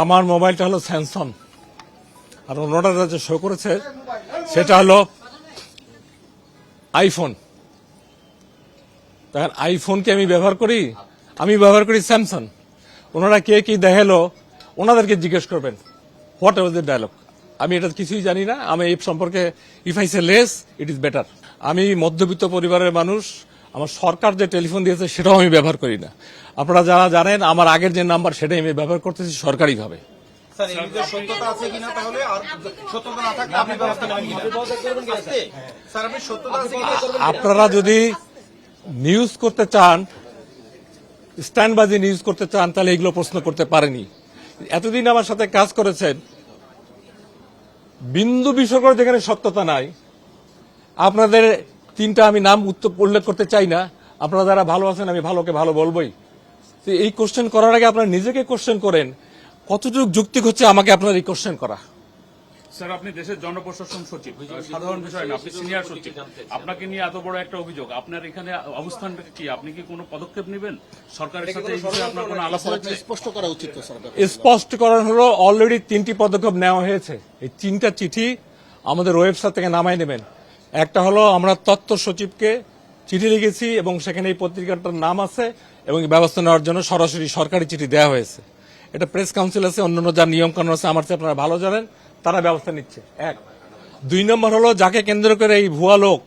আমার মোবাইলটা হলো স্যামসং আর অন্যটা যে শো করেছে, সেটা হলো আইফোন দেখেন আইফোনকে আমি ব্যবহার করি, আমি ব্যবহার করি স্যামসাং ওনারা কে কি দেখাল, ওনাদেরকে জিজ্ঞেস করবেন হোয়াট এভার দ্য ডায়লগ আমি এটা কিছুই জানি না, আমি এই সম্পর্কে if I say less it is better আমি মধ্যবিত্ত পরিবারের মানুষ আমার সরকার যে টেলিফোন দিয়েছে সেটাও আমি ব্যবহার করি না। আপনারা যারা জানেন আমার আগের যে নাম্বার সেটাই আমি ব্যবহার করতেছি সরকারিভাবে। বিষয়ে আপনারা যদি নিউজ করতে চান স্ট্যান্ডবাজি নিউজ করতে চান তাহলে এগুলো প্রশ্ন করতে পারেনি। এতদিন আমার সাথে কাজ করেছেন। বিন্দু বিসর্গ যেখানে সত্যতা নাই আপনাদের তিনটা আমি নাম উত্তর উল্লেখ করতে চাই না। আপনারা যারা ভালো আছেন আমি ভালোকে ভালো বলবোই। তো এই কোশ্চেন করার আগে আপনারা নিজেকে কোশ্চেন করেন। কতটুকু যুক্তি হচ্ছে আমাকে আপনার এই কোশ্চেন করা? স্যার আপনি দেশের জনপ্রশাসন সচিব সাধারণ বিষয় না আপনি সিনিয়র সচিব। আপনাকে নিয়ে এত বড় একটা অভিযোগ আপনার এখানে অবস্থানটা কি? আপনি কি কোনো পদক্ষেপ নেবেন? সরকারের সাথে এই বিষয়ে আপনার কোনো আলাপ হয়েছে? স্পষ্ট করা উচিত তো সরকার স্পষ্টকরণ হলো অলরেডি তিনটি পদক্ষেপ নেওয়া হয়েছে। এই তিনটা চিঠি আমাদের ওয়েবসাইট থেকে নামাই নেবেন। একটা হলো আমরা তত্ত্ব সচিবকে চিঠি লিখেছি এবং সেখানে এই পত্রিকাটার নাম আছে এবং ব্যবস্থা নেওয়ার জন্য সরাসরি সরকারি চিঠি দেওয়া হয়েছে। এটা প্রেস কাউন্সিল আছে, অন্যান্য যার নিয়মকানুন আছে আমার চেয়ে আপনারা ভালো জানেন, তারা ব্যবস্থা নিচ্ছে। এক। দুই নম্বর হলো যাকে কেন্দ্র করে এই ভুয়া লোক,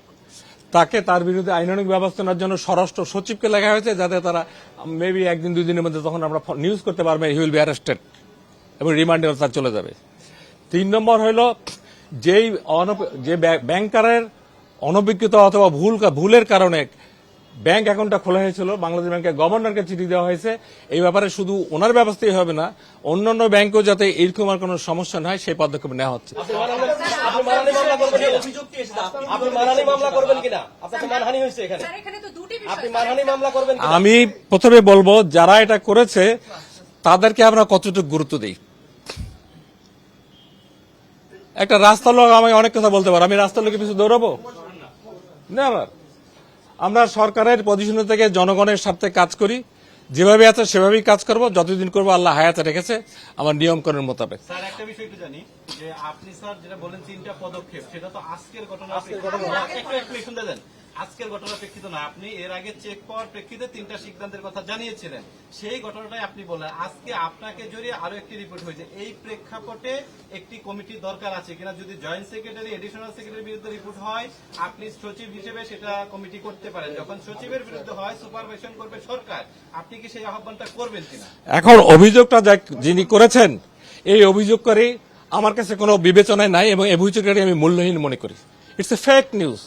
তাকে তার বিরুদ্ধে আইনানুক ব্যবস্থা নেওয়ার জন্য স্বরাষ্ট্র সচিবকে লেখা হয়েছে যাতে তারা মেবি একদিন, দুই দিনের মধ্যে তখন আমরা নিউজ করতে পারবেন হি উইল বি অ্যারেস্টেড এবং রিমান্ডে তার চলে যাবে। তিন নম্বর হলো, যেই যে ব্যাং- ব্যাংকারের অনভিজ্ঞতা অথবা ভুল ভুলের কারণে ব্যাংক অ্যাকাউন্টটা খোলা হয়েছিল বাংলাদেশ ব্যাংকের গভর্নরকে চিঠি দেওয়া হয়েছে। এই ব্যাপারে শুধু ওনার ব্যবস্থাই হবে না অন্যান্য ব্যাংকেও যাতে এরকম আর কোনো সমস্যা না হয় সেই পদক্ষেপ নেওয়া হচ্ছে। আপনি মানহানি মামলা করবেন কিনা? আপনি মানহানি মামলা করবেন কিনা? আপনার তো মানহানি হয়েছে এখানে। স্যার এখানে তো দুটি আপনি বিষয় মানহানি মামলা করবেন কিনা? আমি প্রথমে বলব যারা এটা করেছে তাদেরকে আমরা কতটুকু গুরুত্ব দিই? একটা রাস্তার লোক আমি অনেক কথা বলতে পারো। আমি রাস্তার লোকে পিছু দৌড়াবো? না না। আমরা সরকারের পজিশন থেকে জনগণের স্বার্থে কাজ করি। যেভাবে আছে সেভাবেই কাজ করব। যতদিন করব আল্লাহ হায়াতে রেখেছে আমার নিয়মকরণের মোতাবেক। স্যার একটা বিষয় একটু জানি যে আপনি স্যার যেটা বলেন তিনটা পদক্ষেপ সেটা তো আজকের ঘটনা একটু একটু দেন। আজকের ঘটনা প্রেক্ষিত না আপনি এর আগে চেক পাওয়ার প্রেক্ষিতে তিনটা সিদ্ধান্তের কথা জানিয়েছিলেন। সেই ঘটনাটাই আপনি বললেন। আজকে আপনাকে জড়িয়ে আরও একটি রিপোর্ট হয়েছে। এই প্রেক্ষাপটে একটি কমিটি দরকার আছে কিনা? যদি জয়েন্ট সেক্রেটারি এডিশনাল সেক্রেটারির বিরুদ্ধে রিপোর্ট হয়, আপনি সচিব হিসেবে সেটা কমিটি করতে পারেন। যখন সচিবের বিরুদ্ধে হয় সুপারভাইশন করবে সরকার। আপনি কি সেই আহ্বানটা করবেন কিনা? এখন অভিযোগটা যিনি করেছেন, এই অভিযোগকারী আমার কাছে কোনো বিবেচনায় নাই এবং এই অভিযোগকারী আমি মূল্যহীন মনে করি। It's a fake news